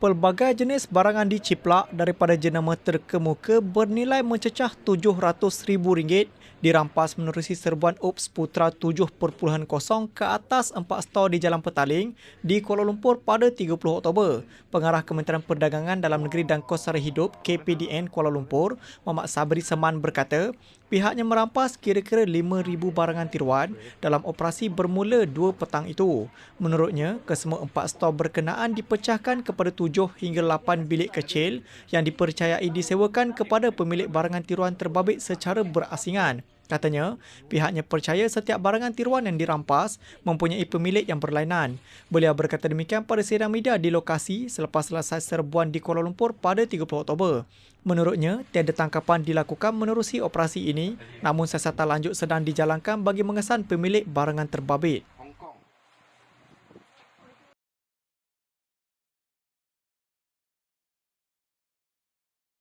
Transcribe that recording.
Pelbagai jenis barangan diciplak daripada jenama terkemuka bernilai mencecah RM700,000 dirampas menerusi serbuan UPS Putra 7.0 ke atas empat stor di Jalan Petaling di Kuala Lumpur pada 30 Oktober. Pengarah Kementerian Perdagangan Dalam Negeri dan Kos Sara Hidup KPDN Kuala Lumpur, Muhammad Sabri Seman berkata, pihaknya merampas kira-kira 5,000 barangan tiruan dalam operasi bermula 2 petang itu. Menurutnya, kesemua empat stor berkenaan dipecahkan kepada 7 hingga 8 bilik kecil yang dipercayai disewakan kepada pemilik barangan tiruan terbabit secara berasingan. Katanya, pihaknya percaya setiap barangan tiruan yang dirampas mempunyai pemilik yang berlainan. Beliau berkata demikian pada sidang media di lokasi selepas selesai serbuan di Kuala Lumpur pada 30 Oktober. Menurutnya, tiada tangkapan dilakukan menerusi operasi ini namun siasatan lanjut sedang dijalankan bagi mengesan pemilik barangan terbabit.